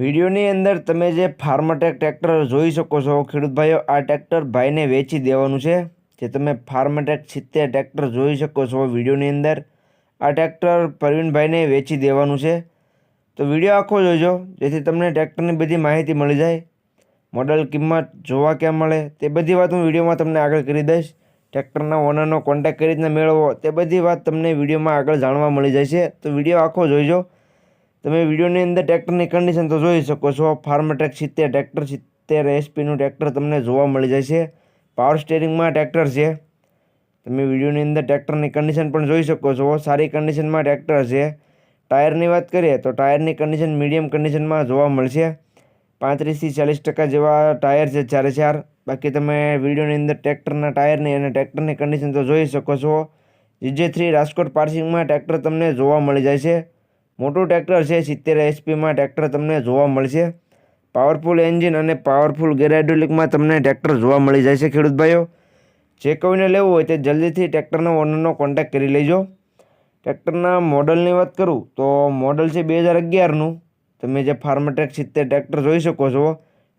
વિડીયોની અંદર તમે જે ફાર્મટેક ટ્રેક્ટર જોઈ શકો છો ખેડૂત ભાઈઓ આ ટ્રેક્ટર ભાઈને વેચી દેવાનું છે. જે તમે ફાર્મટેક સિત્તેર ટ્રેક્ટર જોઈ શકો છો વિડીયોની અંદર. આ ટ્રેક્ટર પ્રવીણભાઈને વેચી દેવાનું છે. તો વીડિયો આખો જોજો, જેથી તમને ટ્રેક્ટરની બધી માહિતી મળી જાય. મોડલ કિંમત જોવા ક્યાં મળે, તે બધી વાત હું વિડીયોમાં તમને આગળ કરી દઈશ. ટ્રેક્ટરના ઓનરનો કોન્ટેક્ટ કઈ રીતના મેળવવો, તે બધી વાત તમને વિડીયોમાં આગળ જાણવા મળી છે તો વીડિયો આખો જોઈજો તમે વિડીયોની અંદર ટ્રેક્ટરની કન્ડિશન તો જોઈ શકો છો. ફાર્મટેક સિત્તેર ટ્રેક્ટર સિત્તેર એસપીનું ટ્રેક્ટર તમને જોવા મળી જાય છે પાવર સ્ટેરિંગમાં ટ્રેક્ટર છે. તમે વિડીયોની અંદર ટ્રેક્ટરની કન્ડિશન પણ જોઈ શકો છો. સારી કન્ડિશનમાં ટ્રેક્ટર છે. ટાયરની વાત કરીએ તો ટાયરની કન્ડિશન મીડિયમ કન્ડિશનમાં જોવા મળશે. પાંત્રીસથી ચાલીસ ટકા જેવા ટાયર છે ચારે ચાર. બાકી તમે વિડીયોની અંદર ટ્રેક્ટરના ટાયરની અને ટ્રેક્ટરની કન્ડિશન તો જોઈ શકો છો. જીજે થ્રી રાજકોટ પાર્સિંગમાં ટ્રેક્ટર તમને જોવા મળી જાય છે. મોટું ટ્રેક્ટર છે, સિત્તેર એચપીમાં ટ્રેક્ટર તમને જોવા મળશે. પાવરફુલ એન્જિન અને પાવરફુલ ગેરાડ્યુલિકમાં તમને ટ્રેક્ટર જોવા મળી જાય છે ખેડૂત ભાઈઓ. જે કોઈને લેવું હોય તે જલ્દીથી ટ્રેક્ટરના ઓનરનો કોન્ટેક્ટ કરી લેજો. ટ્રેક્ટરના મોડલની વાત કરું તો મોડલ છે બે હજાર અગિયારનું. તમે જે ફાર્મટેક સિત્તેર ટ્રેક્ટર જોઈ શકો છો.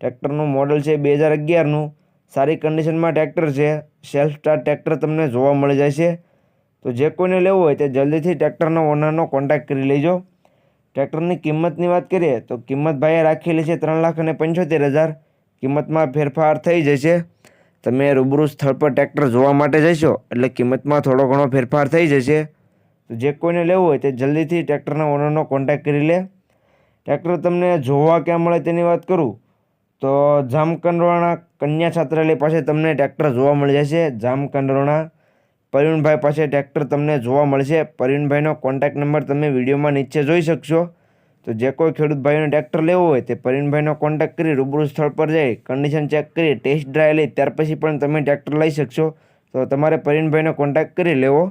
ટ્રેક્ટરનું મોડલ છે બે હજાર અગિયારનું. સારી કન્ડિશનમાં ટ્રેક્ટર છે. સેલ્ફ સ્ટાર્ટ ટ્રેક્ટર તમને જોવા મળી જાય છે તો જે કોઈને લેવું હોય તે જલ્દીથી ટ્રેક્ટરના ઓનરનો કોન્ટેક્ટ કરી લેજો. ટ્રેક્ટરની કિંમતની વાત કરીએ તો કિંમત ભાઈએ રાખેલી છે ત્રણ લાખ અને પંચોતેર હજાર. કિંમતમાં ફેરફાર થઈ જશે. તમે રૂબરૂ સ્થળ પર ટ્રેક્ટર જોવા માટે જશો એટલે કિંમતમાં થોડો ઘણો ફેરફાર થઈ જશે. તો જે કોઈને લેવું હોય તે જલ્દીથી ટ્રેક્ટરના ઓનરનો કોન્ટેક્ટ કરી લે. ટ્રેક્ટર તમને જોવા ક્યાં મળે તેની વાત કરું? તો જામકંડોરણા કન્યા છાત્રાલય પાસે તમને ટ્રેક્ટર જોવા મળી જશે. જામકંડોરણા પ્રવીણભાઈ પાસે ટ્રેક્ટર તમને જોવા મળશે. પરવીનભાઈનો કોન્ટેક્ટ નંબર તમે વિડીયોમાં નીચે જોઈ શકશો. તો જે કોઈ ખેડૂત ભાઈનો ટ્રેક્ટર લેવો હોય તે પરવીનભાઈનો કોન્ટેક્ટ કરી રૂબરૂ સ્થળ પર જઈ કન્ડિશન ચેક કરી ટેસ્ટ ડ્રાઈવ લઈ ત્યાર પછી પણ તમે ટ્રેક્ટર લઈ શકશો. તો તમારે પરવીનભાઈનો કોન્ટેક્ટ કરી લેવો.